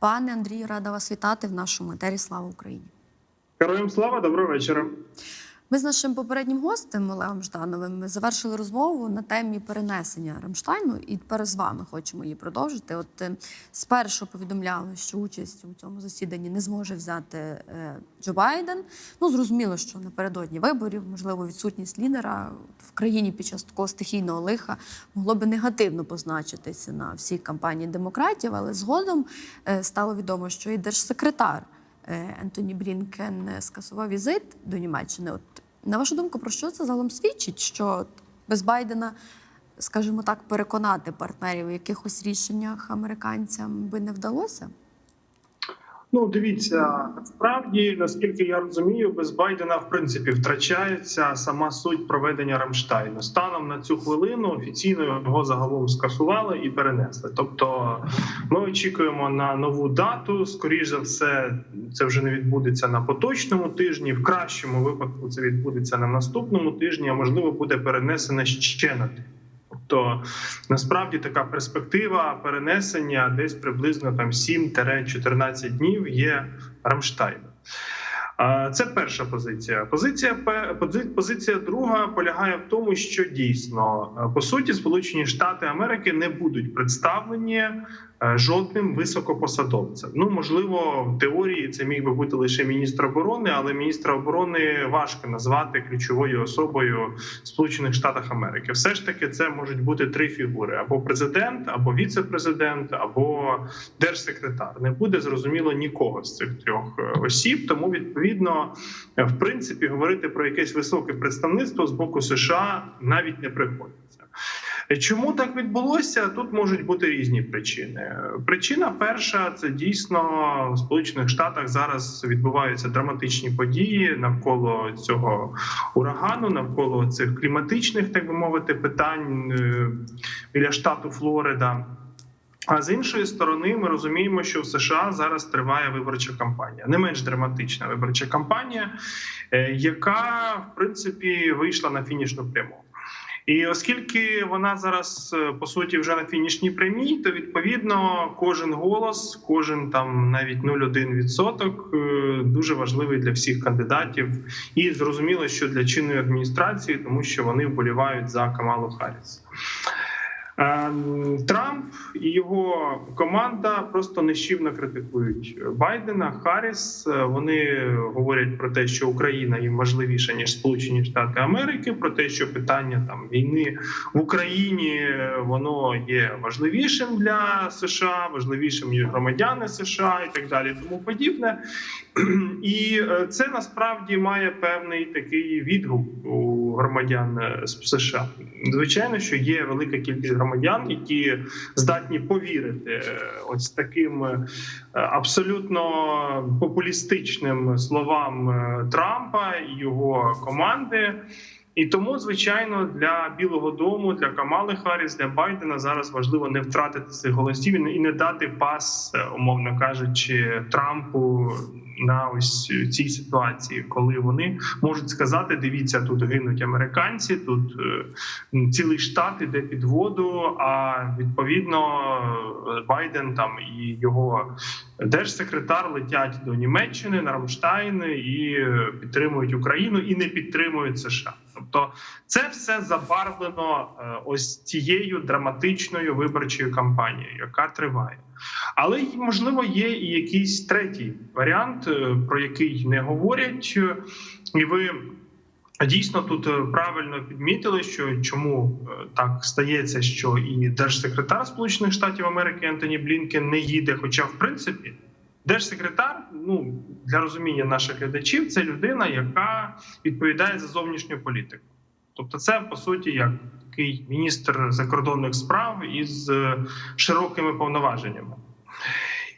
Пане Андрію, рада вас вітати в нашому етері. Слава Україні! Героям слава, доброго вечора. Ми з нашим попереднім гостем Олегом Ждановим завершили розмову на темі перенесення Рамштайну, і тепер з вами хочемо її продовжити. От е, спершу повідомляли, що участь у цьому засіданні не зможе взяти е, Джо Байден. Ну зрозуміло, що напередодні виборів, можливо, відсутність лідера в країні під час такого стихійного лиха могло би негативно позначитися на всій кампанії демократів, але згодом е, стало відомо, що і держсекретар. Ентоні Блінкен скасував візит до Німеччини. От на вашу думку, про що це загалом свідчить? Що без Байдена, скажімо так, переконати партнерів у якихось рішеннях американцям би не вдалося? Ну дивіться, насправді, наскільки я розумію, без Байдена в принципі втрачається сама суть проведення Рамштайну. Станом на цю хвилину офіційно його загалом скасували і перенесли. Тобто, ми очікуємо на нову дату. Скоріш за все, це вже не відбудеться на поточному тижні. В кращому випадку це відбудеться на наступному тижні, а можливо буде перенесено ще на тиждень. Тобто насправді така перспектива перенесення десь приблизно там 7-14 днів є Рамштайн Це перша позиція. Позиція позиція друга полягає в тому, що дійсно е, по суті Сполучені Штати Америки не будуть представлені жодним високопосадовцем. Ну можливо, в теорії це міг би бути лише міністр оборони, але міністра оборони важко назвати ключовою особою в Сполучених Штатах Америки. Все ж таки, це можуть бути три фігури: або президент, або віце-президент, або держсекретар. Не буде зрозуміло нікого з цих трьох е, осіб. Тому відповідно, е, в принципі, говорити про якесь високе представництво з боку США навіть не приходиться. Чому так відбулося? Тут можуть бути різні причини. Причина перша це дійсно в Сполучених Штатах зараз відбуваються драматичні події навколо цього урагану, навколо цих кліматичних, так би мовити, питань е, біля штату Флорида. А з іншої сторони, ми розуміємо, що в США зараз триває виборча кампанія, не менш драматична виборча кампанія, е, яка в принципі вийшла на фінішну пряму. І оскільки вона зараз е, по суті вже на фінішній прямій, то відповідно кожен голос, кожен там навіть 0,1% е, дуже важливий для всіх кандидатів, і зрозуміло, що для чинної адміністрації, тому що вони вболівають за Камалу Харріс. Е, Трамп і його команда просто нещівно критикують Байдена, Харріс. Е, Вони говорять про те, що Україна їм важливіша ніж Сполучені Штати Америки, про те, що питання там війни в Україні е, воно є важливішим для США, важливішим ніж громадяни США і так далі, тому подібне. І е, це насправді має певний такий відгук у громадян е, з США. Звичайно, що є велика кількість громадян, які здатні повірити е, ось таким е, абсолютно популістичним словам Трампа і його команди. І тому, звичайно, для Білого Дому, для Камали Харріс, для Байдена зараз важливо не втратити цих голосів і не- дати пас, умовно кажучи, Трампу на ось цій ситуації, коли вони можуть сказати: дивіться, тут гинуть американці, тут е, цілий штат іде під воду. А відповідно е, Байден там і його держсекретар летять до Німеччини на Рамштайн і е, підтримують Україну і не підтримують США. Тобто, це все забарвлено е, ось цією драматичною виборчою кампанією, яка триває. Але можливо є і якийсь третій варіант, е, про який не говорять, і ви. Дійсно, тут е, правильно підмітили, що чому так стається, що і держсекретар Сполучених Штатів Америки Антоні Блінкен не їде. Хоча, в принципі, держсекретар, ну для розуміння наших глядачів, це людина, яка відповідає за зовнішню політику. Тобто, це по суті як такий міністр закордонних справ із е, широкими повноваженнями.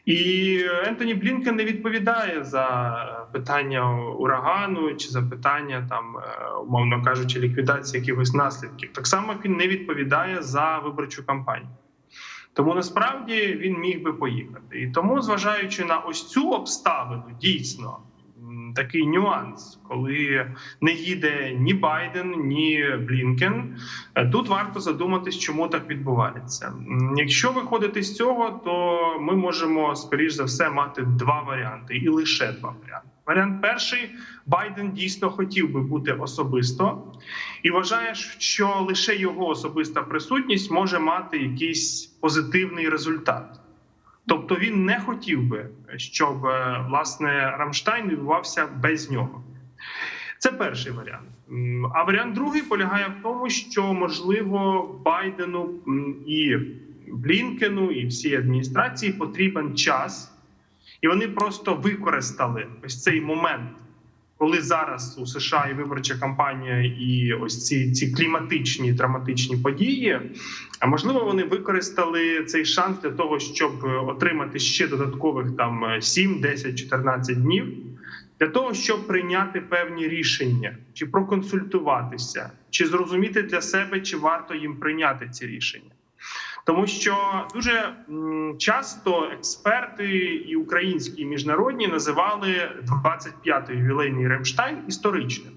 І Ентоні Блінкен не відповідає за питання урагану чи за питання там, е, умовно кажучи, ліквідації якихось наслідків. Так само він не відповідає за виборчу кампанію. Тому насправді він міг би поїхати. І тому, зважаючи на ось цю обставину, дійсно такий нюанс, коли не їде ні Байден, ні Блінкен. Е, Тут варто задуматись, чому так відбувається. Якщо виходити з цього, то ми можемо скоріш за все мати два варіанти, і лише два варіанти. Варіант перший Байден дійсно хотів би бути особисто і вважає, що лише його особиста присутність може мати якийсь позитивний результат. Тобто він не хотів би, щоб е, власне Рамштайн відбувався без нього. Це перший варіант. А варіант другий полягає в тому, що можливо Байдену і Блінкену і всій адміністрації потрібен час, і вони просто використали ось цей момент, коли зараз у США і виборча кампанія, і ось ці, ці кліматичні драматичні події. А можливо, вони використали цей шанс для того, щоб отримати ще додаткових там е, 7, 10, 14 днів для того, щоб прийняти певні рішення, чи проконсультуватися, чи зрозуміти для себе, чи варто їм прийняти ці рішення. Тому що дуже часто експерти і українські і міжнародні називали 25-й ювілейний Ремштайн історичним.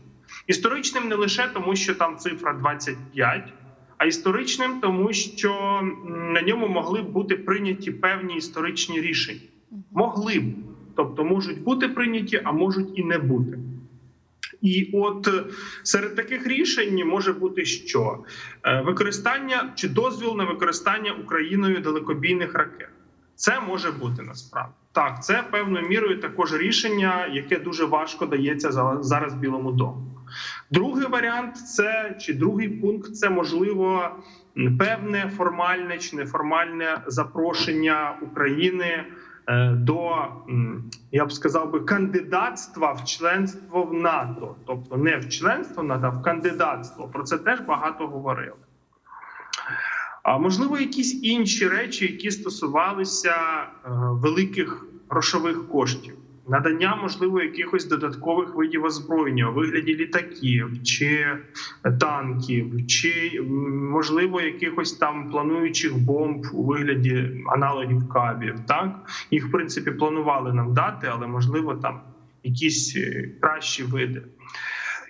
Історичним не лише тому, що там цифра 25, а історичним, тому що на ньому могли б бути прийняті певні історичні рішення. Могли б, тобто можуть бути прийняті, а можуть і не бути. І от е, серед таких рішень може бути що Е, використання чи дозвіл на використання Україною далекобійних ракет. Це може бути насправді так. Це певною мірою також рішення, яке дуже важко дається за- зараз Білому дому. Другий варіант це чи другий пункт це можливо певне формальне чи неформальне запрошення України до я б сказав би кандидатства в членство в НАТО, тобто не в членство в НАТО, а в кандидатство. Про це теж багато говорили. А можливо, якісь інші речі, які стосувалися е, великих грошових коштів, надання, можливо, якихось додаткових видів озброєння у вигляді літаків чи танків, чи можливо якихось там плануючих бомб у вигляді аналогів кабів. Так їх в принципі планували нам дати, але можливо там якісь е, кращі види.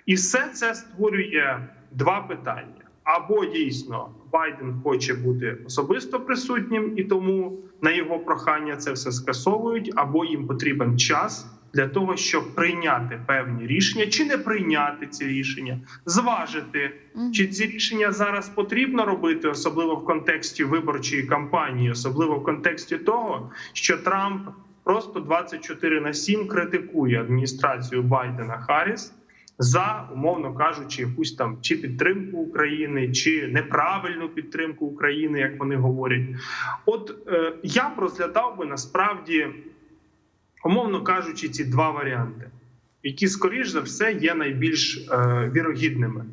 І все це створює два питання: або дійсно Байден хоче бути особисто присутнім, і тому на його прохання це все скасовують, або їм потрібен час для того, щоб прийняти певні рішення, чи не прийняти ці рішення, зважити, чи ці рішення зараз потрібно робити, особливо в контексті виборчої кампанії, особливо в контексті того, що Трамп просто 24 на 7 критикує адміністрацію Байдена Харріс за, умовно кажучи, якусь там чи підтримку України, чи неправильну підтримку України, як вони говорять. От е, я б розглядав би насправді, умовно кажучи, ці два варіанти, які, скоріш за все, є найбільш е, вірогідними.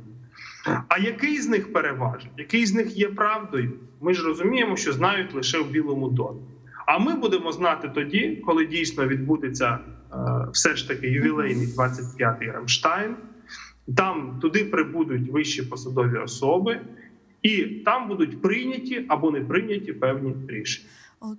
А який з них переважить, який з них є правдою? Ми ж розуміємо, що знають лише в Білому домі. А ми будемо знати тоді, коли дійсно відбудеться е, все ж таки ювілейний 25-й Рамштайн. Там туди прибудуть вищі посадові особи, і там будуть прийняті або не прийняті певні рішення.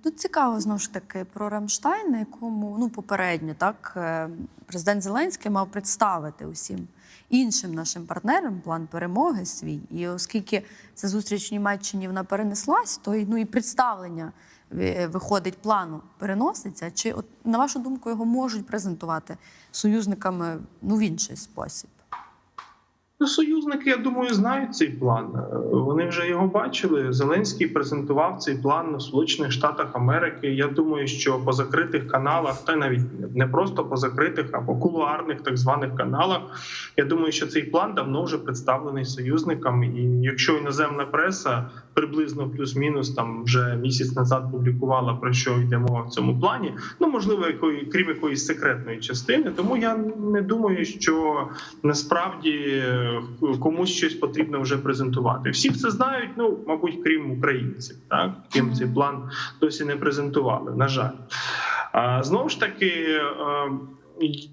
Тут цікаво знову ж таки про Рамштайн, на якому ну попередньо так е, президент Зеленський мав представити усім іншим нашим партнерам план перемоги свій. І оскільки ця зустріч в Німеччині вона перенеслась, то ну і представлення виходить плану переноситься. Чи от на вашу думку його можуть презентувати союзниками ну в інший спосіб? Ну, союзники, я думаю, знають цей план. Е, Вони вже його бачили. Зеленський презентував цей план у Сполучених Штатах Америки. Я думаю, що по закритих каналах, та навіть не просто по закритих, а по кулуарних так званих каналах. Я думаю, що цей план давно вже представлений союзникам. І якщо іноземна преса приблизно плюс-мінус там вже місяць назад публікувала про що йде мова в цьому плані, ну можливо, якої крім якоїсь секретної частини, тому я не думаю, що насправді е, комусь щось потрібно вже презентувати. Всі це знають, ну мабуть, крім українців, так ким цей план досі не презентували. На жаль, а знову ж таки.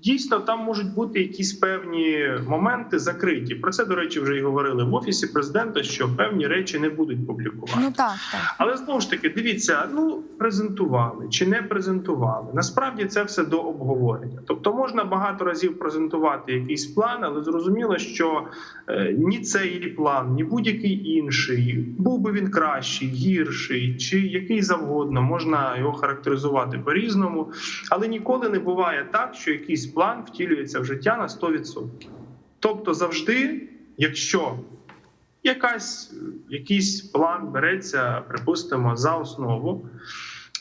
Дійсно, там можуть бути якісь певні моменти закриті. Про це, до речі, вже і говорили в офісі президента, що певні речі не будуть публікувати. Ну так, так. Але знову ж таки, дивіться, ну презентували чи не презентували. Насправді це все до обговорення. Тобто можна багато разів презентувати якийсь план, але зрозуміло, що е, ні цей план, ні будь-який інший, був би він кращий, гірший, чи який завгодно, можна його характеризувати по-різному. Але ніколи не буває так, що якийсь план втілюється в життя на 100%. Тобто, завжди, якщо якась, якийсь план береться, припустимо, за основу.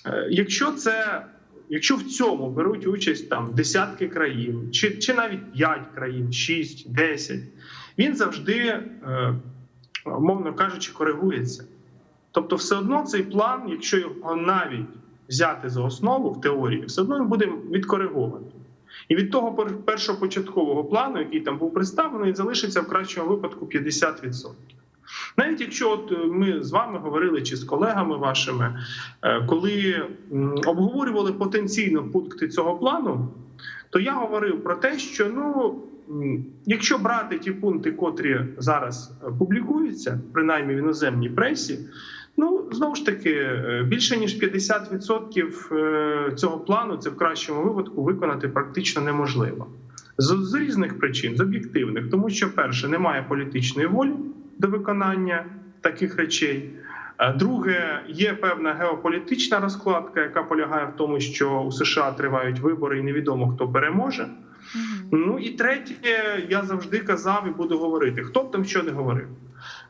Е, Якщо це, якщо в цьому беруть участь там десятки країн, чи, чи навіть 5 країн, 6, 10, він завжди, е, умовно кажучи, коригується. Тобто, все одно цей план, якщо його навіть взяти за основу в теорії, все одно він буде відкоригований. І від того пер- першопочаткового плану, який там був представлений, залишиться в кращому випадку 50%. Навіть якщо от е, ми з вами говорили чи з колегами вашими, е, коли обговорювали потенційно пункти цього плану, то я говорив про те, що ну. Якщо брати ті пункти, котрі зараз е, публікуються, принаймні в іноземній пресі, ну знову ж таки е, більше ніж 50% е, цього плану це в кращому випадку виконати практично неможливо з, з різних причин, з об'єктивних, тому що перше немає політичної волі до виконання таких речей. Е, Друге, є певна геополітична розкладка, яка полягає в тому, що у США тривають вибори, і невідомо хто переможе. Мгм. Ну і третє, я завжди казав і буду говорити: хто б там що не говорив.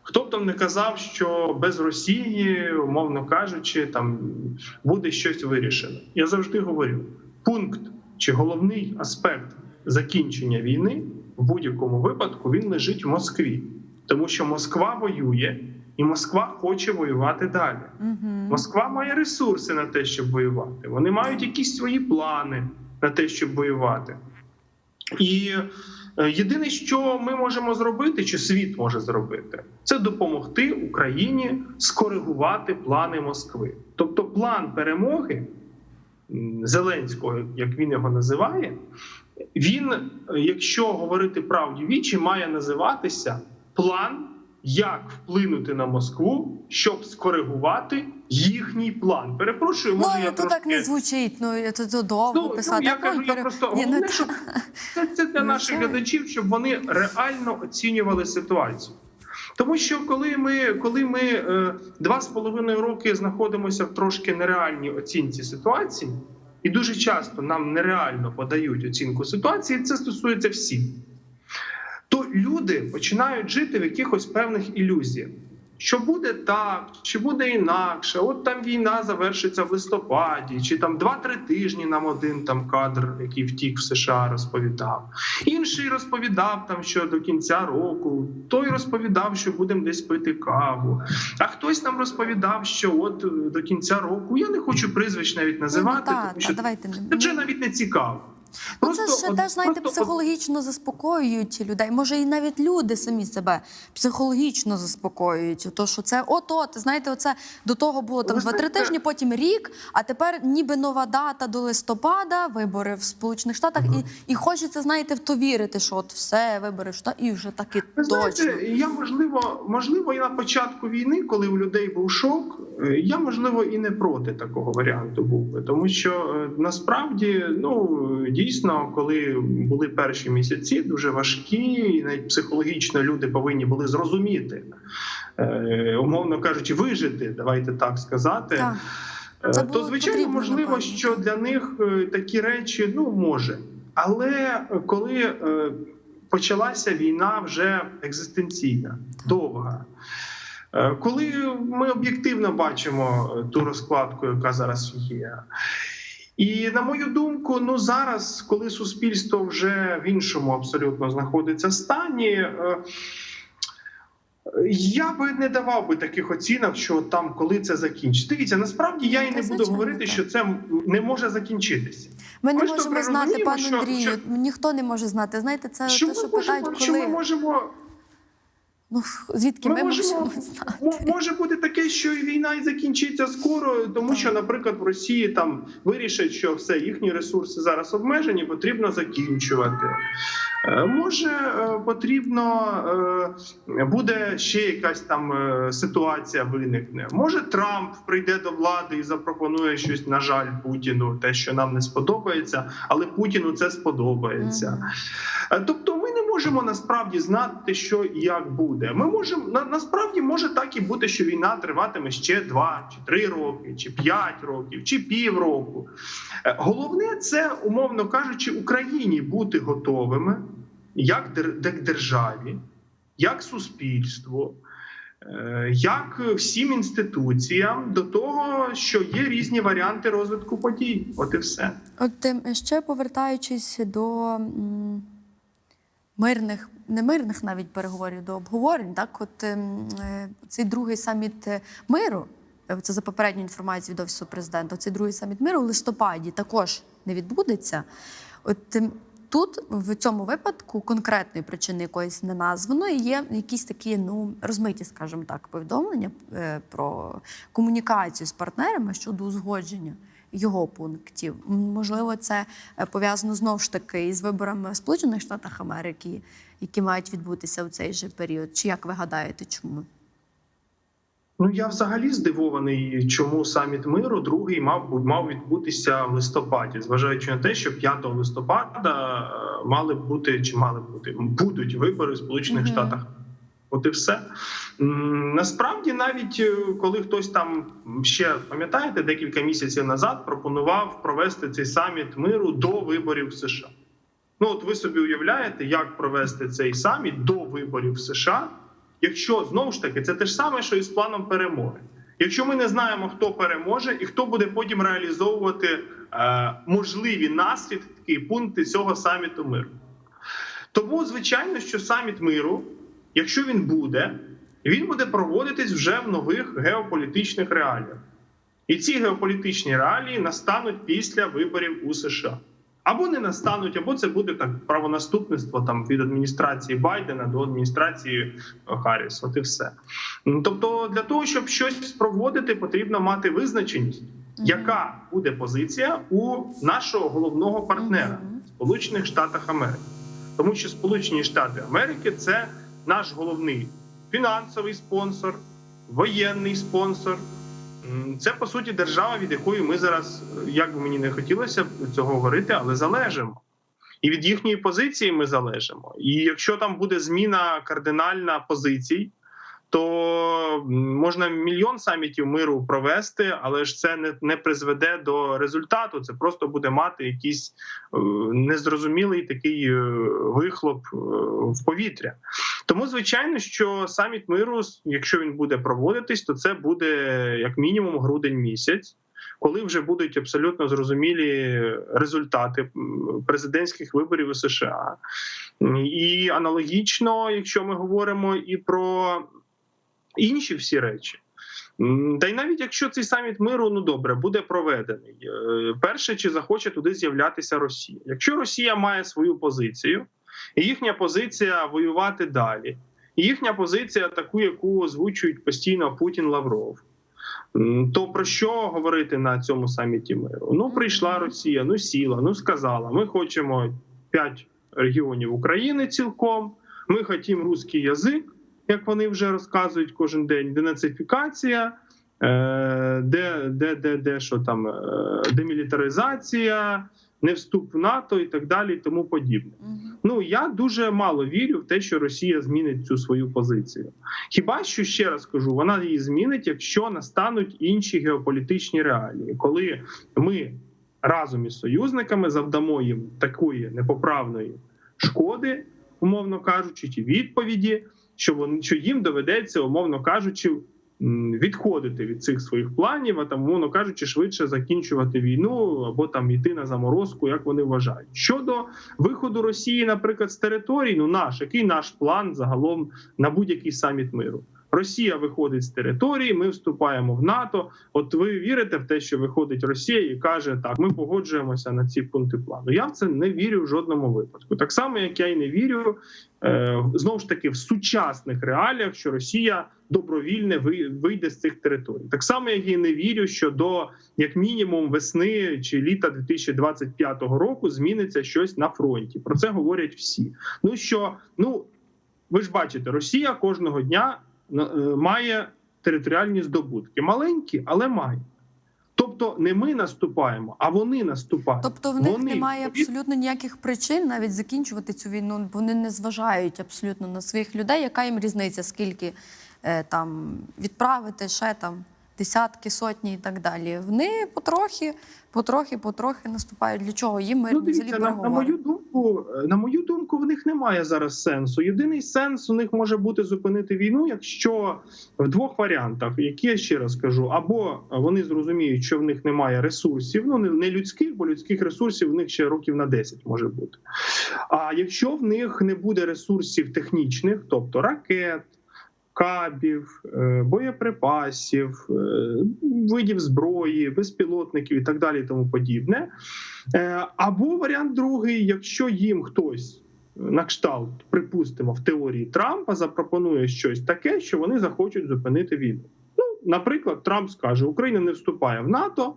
Хто б там не казав, що без Росії, умовно кажучи, там буде щось вирішено. Я завжди говорю: пункт чи головний аспект закінчення війни в будь-якому випадку він лежить в Москві, тому що Москва воює, і Москва хоче воювати далі. Мгм. Москва має ресурси на те, щоб воювати. Вони мають якісь свої плани на те, щоб воювати. І е, єдине, що ми можемо зробити, чи світ може зробити, це допомогти Україні скоригувати плани Москви. Тобто, план перемоги Зеленського, як він його називає, він, е, якщо говорити правді вічі, має називатися план, як вплинути на Москву, щоб скоригувати їхній план. Перепрошую, Ну, може але я то трошки... так не звучить, ну це то довго Ну, писати. ну, я кажу, потім я пере- просто Ні, ну, головне, та- щоб це, це для Ну, наших це- глядачів, щоб вони реально оцінювали ситуацію. Тому що коли ми, коли ми е, два з половиною роки знаходимося в трошки нереальній оцінці ситуації, і дуже часто нам нереально подають оцінку ситуації, це стосується всіх, то люди починають жити в якихось певних ілюзіях. Що буде так, чи буде інакше? От там війна завершиться в листопаді, чи там 2-3 тижні нам один там кадр, який втік в США, розповідав. Інший розповідав там, що до кінця року, той розповідав, що будемо десь пити каву. А хтось нам розповідав, що от е, до кінця року я не хочу прізвищ навіть Ну, називати, та, тому та, давайте це вже навіть не цікаво. Ну, це ж теж, знаєте, просто психологічно заспокоюють людей. Може, і навіть люди самі себе психологічно заспокоюють. То, що це от-от, знаєте, оце до того було там два-три тижні, потім рік, а тепер ніби нова дата до листопада, вибори в Сполучених Штатах, і, і хочеться, знаєте, в то вірити, що от все, вибори Штатах, і вже таки Ви точно. знаєте, я можливо, можливо, і на початку війни, коли у людей був шок, е, я можливо і не проти такого варіанту був би, тому що е, насправді, ну дійсно, коли були перші місяці, дуже важкі, і навіть психологічно люди повинні були зрозуміти, е, умовно кажучи, вижити, давайте так сказати. Так. Е, то звичайно потрібно, можливо, напевно, що для них е, такі речі ну може. Але коли почалася війна вже екзистенційна, довга. Коли ми об'єктивно бачимо ту розкладку, яка зараз є, і на мою думку, ну зараз, коли суспільство вже в іншому абсолютно знаходиться стані, е, я би не давав би таких оцінок, що там коли це закінчиться. Дивіться, насправді я і не буду говорити, що це не може закінчитися. Ми не можемо знати, пане Андрію. що- Ніхто не може знати. Знаєте, це Що те, що питають, що ми можемо Ну звідки Ми ми, можемо- можемо знати? Може бути таке, що і війна і закінчиться скоро, тому Так. що, наприклад, в Росії там вирішать, що все їхні ресурси зараз обмежені, потрібно закінчувати. Е, Може, е, потрібно е, буде ще якась там ситуація виникне. Може, Трамп прийде до влади і запропонує щось, на жаль, Путіну, те, що нам не сподобається, але Путіну це сподобається. Тобто можемо насправді знати, що і як буде. Ми можемо на, насправді може так і бути, що війна триватиме ще 2, чи 3 роки, чи 5 років, чи півроку. Е, Головне це, умовно кажучи, Україні бути готовими як дер- державі, як суспільству. е, Як всім інституціям до того, що є різні варіанти розвитку подій, от і все. От ем, ще повертаючись до мирних, не мирних навіть переговорів, до обговорень, так от ем, е, цей другий саміт е, миру, е, це за попередню інформацію від офісу президента. Цей другий саміт миру в листопаді також не відбудеться. От ем, тут в цьому випадку конкретної причини якоїсь не названо, і є якісь такі ну розмиті, скажімо так, повідомлення про комунікацію з партнерами щодо узгодження його пунктів. Можливо, це е, пов'язано знову ж таки із виборами в Сполучених Штатах Америки, які мають відбутися у цей же період. Чи як ви гадаєте, чому? Ну я взагалі здивований, чому саміт миру другий мав мав відбутися в листопаді, зважаючи на те, що 5 листопада е, мали бути чи мали бути будуть вибори в Сполучених. Штатах. От і все насправді, навіть е, коли хтось там ще пам'ятаєте, декілька місяців назад пропонував провести цей саміт миру до виборів в США. Ну от ви собі уявляєте, як провести цей саміт до виборів в США, якщо знову ж таки це те ж саме, що і з планом перемоги. Якщо ми не знаємо, хто переможе і хто буде потім реалізовувати е, можливі наслідки пункти цього саміту миру. Тому, звичайно, що саміт миру, якщо він буде, він буде проводитись вже в нових геополітичних реаліях. І ці геополітичні реалії настануть після виборів у США. Або не настануть, або це буде так правонаступництво там від адміністрації Байдена до адміністрації Харріс. От і все. Ну, Тобто, для того, щоб щось проводити, потрібно мати визначеність, яка буде позиція у нашого головного партнера. Сполучених Штатах Америки, тому що Сполучені Штати Америки це наш головний фінансовий спонсор, воєнний спонсор. Це по суті держава, від якої ми зараз, е, як би мені не хотілося цього говорити, але залежимо. І від їхньої позиції ми залежимо. І якщо там буде зміна кардинальна позицій, то можна мільйон самітів миру провести, але ж це не, не призведе до результату. Це просто буде мати якийсь е, незрозумілий такий е, вихлоп в повітря. Тому, звичайно, що саміт миру, якщо він буде проводитись, то це буде як мінімум грудень місяць. Коли вже будуть абсолютно зрозумілі результати президентських виборів у США, і аналогічно, якщо ми говоримо і про інші всі речі. Та й навіть якщо цей саміт миру ну добре буде проведений, е, перше чи захоче туди з'являтися Росія. Якщо Росія має свою позицію, і їхня позиція воювати далі, і їхня позиція таку, яку озвучують постійно Путін Лавров. То про що говорити на цьому саміті миру? Ну, прийшла Росія, ну сіла, ну сказала: ми хочемо п'ять регіонів України цілком. Ми хотімо русський язик, як вони вже розказують кожен день. Денацифікація, е, де, де, де, де що там, е, демілітаризація, не вступ в НАТО і так далі, і тому подібне. Ну я дуже мало вірю в те, що Росія змінить цю свою позицію. Хіба що ще раз кажу, вона її змінить, якщо настануть інші геополітичні реалії, коли ми разом із союзниками завдамо їм такої непоправної шкоди, умовно кажучи, чи відповіді, що вони що їм доведеться, умовно кажучи, відходити від цих своїх планів, а там, умовно кажучи, швидше закінчувати війну або там йти на заморозку, як вони вважають. Щодо виходу Росії, наприклад, з територій, ну наш який наш план загалом на будь-який саміт миру? Росія виходить з території, ми вступаємо в НАТО. От ви вірите в те, що виходить Росія і каже, так, ми погоджуємося на ці пункти плану. Я в це не вірю в жодному випадку. Так само, як я й не вірю е, знову ж таки в сучасних реаліях, що Росія добровільне ви- вийде з цих територій. Так само, як і не вірю, що до як мінімум весни чи літа 2025 року зміниться щось на фронті. Про це говорять всі. Ну що ну ви ж бачите, Росія кожного дня е, має територіальні здобутки. Маленькі, але має. Тобто не ми наступаємо, а вони наступають. Тобто в них Вони, немає абсолютно ніяких причин навіть закінчувати цю війну. Вони не зважають абсолютно на своїх людей. Яка їм різниця, скільки там відправити ще там десятки, сотні і так далі. Вони потрохи, потрохи, потрохи наступають. Для чого їм мирні Ну, дивіться, на, на мою думку, е, на мою думку, в них немає зараз сенсу. Єдиний сенс у них може бути зупинити війну, якщо в двох варіантах, які я ще раз кажу, або вони зрозуміють, що в них немає ресурсів, ну не, не людських, бо людських ресурсів в них ще років на 10 може бути. А якщо в них не буде ресурсів технічних, тобто ракет. Кабів, е, боєприпасів, е, видів зброї, безпілотників і так далі, і тому подібне. Е, Або варіант другий, якщо їм хтось на кшталт, припустимо, в теорії Трампа запропонує щось таке, що вони захочуть зупинити війну. Ну, наприклад, Трамп скаже: Україна не вступає в НАТО,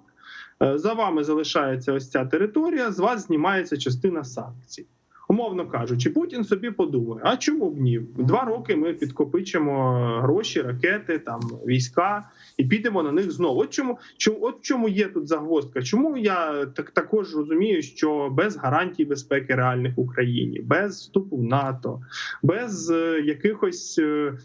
за вами залишається ось ця територія, з вас знімається частина санкцій. Умовно кажучи, Путін собі подумає: а чому б ні? Два роки ми підкопичимо гроші, ракети, там війська і підемо на них знову. От чому чому от чому є тут загвоздка? Чому я так також розумію, що без гарантій безпеки реальних в Україні, без вступу в НАТО, без е, якихось е,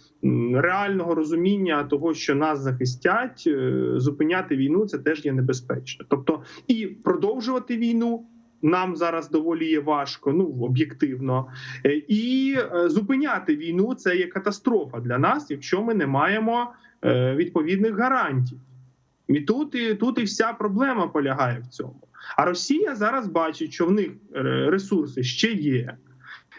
реального розуміння того, що нас захистять, е, зупиняти війну це теж є небезпечно. Тобто і продовжувати війну. Нам зараз доволі є важко, ну об'єктивно, Е, і е, зупиняти війну це є катастрофа для нас, якщо ми не маємо е, відповідних гарантій. І тут і тут і вся проблема полягає в цьому. А Росія зараз бачить, що в них ресурси ще є.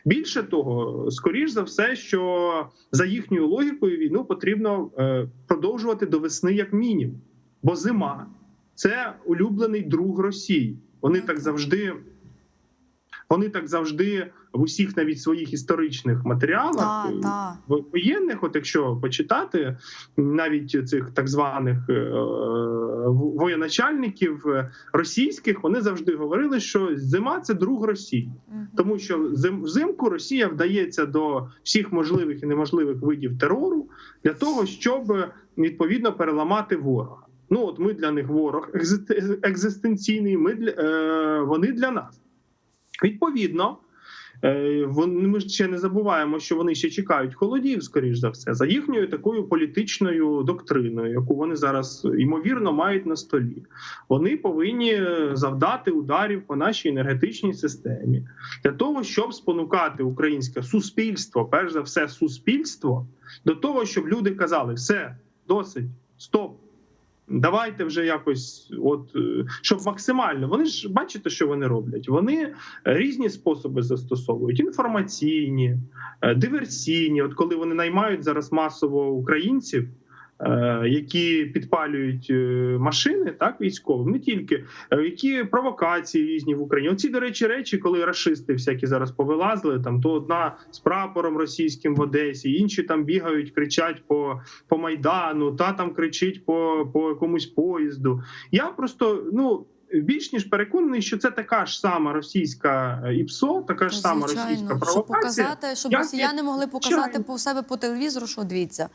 Більше того, скоріш за все, що за їхньою логікою війну потрібно продовжувати до весни як мінімум. Бо зима це улюблений друг Росії. Вони так завжди. Вони так завжди в усіх навіть своїх історичних матеріалах Так, е, так. воєнних, от якщо почитати навіть цих так званих е, воєначальників е, російських, вони завжди говорили, що зима це друг Росії, тому що зим- взимку Росія вдається до всіх можливих і неможливих видів терору для того, щоб е, відповідно переламати ворога. Ну от ми для них ворог екзистенційний. Ми для е, вони для нас. Відповідно, е, вони ми ще не забуваємо, що вони ще чекають холодів, скоріш за все, за їхньою такою політичною доктриною, яку вони зараз ймовірно мають на столі. Вони повинні завдати ударів по нашій енергетичній системі для того, щоб спонукати українське суспільство, перш за все, суспільство, до того, щоб люди казали: все, досить, стоп. Давайте вже якось, от е, щоб максимально. Вони ж бачите, що вони роблять. Вони е, різні способи застосовують: інформаційні, е, диверсійні. От коли вони наймають зараз масово українців, які підпалюють е, машини, так військовим, не тільки е, які провокації різні в Україні. Оці, до речі, речі, коли рашисти всякі зараз повилазили, там то одна з прапором російським в Одесі, інші там бігають, кричать по по майдану, та там кричить по, по якомусь поїзду. Я просто ну. Більш ніж переконаний, що це така ж сама російська е, ІПСО, така ж сама російська Звичайно, щоб показати, щоб Як росіяни могли показати звичайно. по себе по телевізору, що дивіться.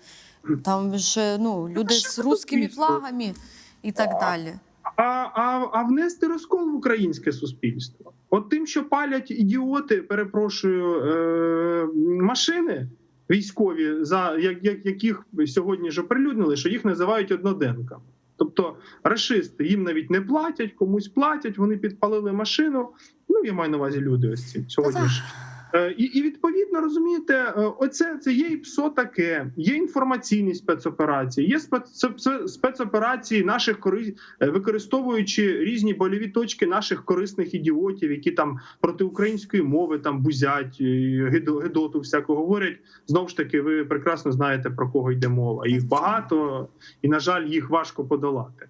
Там ж ну люди з дійсно? флагами і так далі. а, а, а внести розкол в українське суспільство. От тим, що палять ідіоти, перепрошую, е, машини військові, за як, як, яких сьогодні ж оприлюднили, що їх називають одноденками. Тобто рашисти їм навіть не платять, комусь платять, вони підпалили машину. Ну, я маю на увазі люди ось ці сьогодні ж І, і відповідно розумієте, е, оце це є і ПСО таке, є інформаційні спецоперації, є спец, спец- спецоперації наших кори... е, використовуючи різні больові точки наших корисних ідіотів, які там проти української мови там бузять, гидоту всяко говорять. Знову ж таки, ви прекрасно знаєте про кого йде мова. Їх багато, і на жаль, їх важко подолати.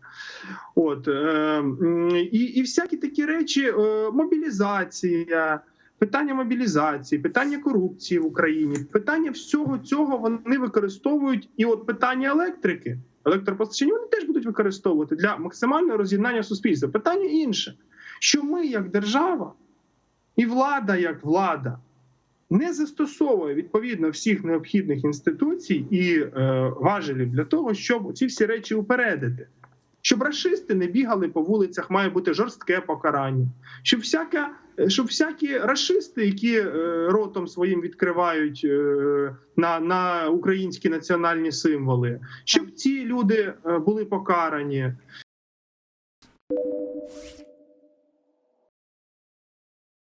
От е, і, і всякі такі речі, е, мобілізація. Питання мобілізації, питання корупції в Україні, питання всього цього вони використовують. І от питання електрики, електропостачання вони теж будуть використовувати для максимального роз'єднання суспільства. Питання інше, що ми, як держава, і влада як влада, не застосовує відповідно всіх необхідних інституцій і е, важелів для того, щоб ці всі речі упередити. Щоб рашисти не бігали по вулицях, має бути жорстке покарання. Щоб всяка, Е, щоб всякі расисти, які е, ротом своїм відкривають е, на на українські національні символи, щоб ці люди були покарані.